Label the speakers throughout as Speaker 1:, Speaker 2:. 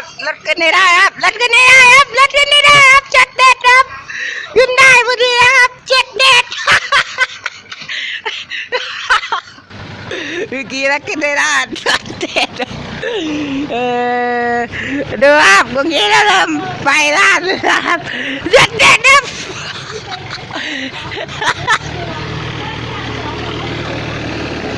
Speaker 1: ครับรถขึ้นไม่ได้ครับรถขึ้นไม่ได้ครับรถขึ้นไม่ได้ครับช็อตเด็ดครับขึ้นได้พอดีครับเช็ดเด็ดเมื่อกี้รถขึ้นไม่ได้ช็อตเด็ดเออดูครับเมื่อกี้เราเริ่มไปลาดเลยครับช็อตเด็ดครับ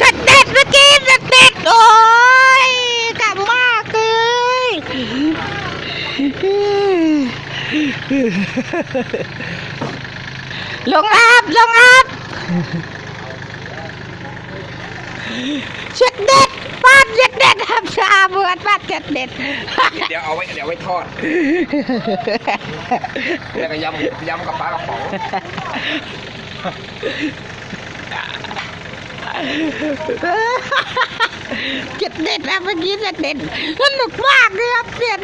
Speaker 1: ช็อตเด็ดเมื่อกี้ช็อตเด็ดโอ้ยกลับมากเลย ลงอัพลงอัพเช็ดเด็ดฟาดเช็ดเด็ดครับชาเบือดฟาดเช็ดเด็ด
Speaker 2: เดี๋ยวเอาไว้เดี๋ยวเอาไว้ทอดแล้วก็ยำยำกับปลากระป๋อง
Speaker 1: เจ็ดเด็ดนะเมื่อกี้เจ็ดเด็ดสนุกมากเลยครับเสียดายไม่ได้ถ่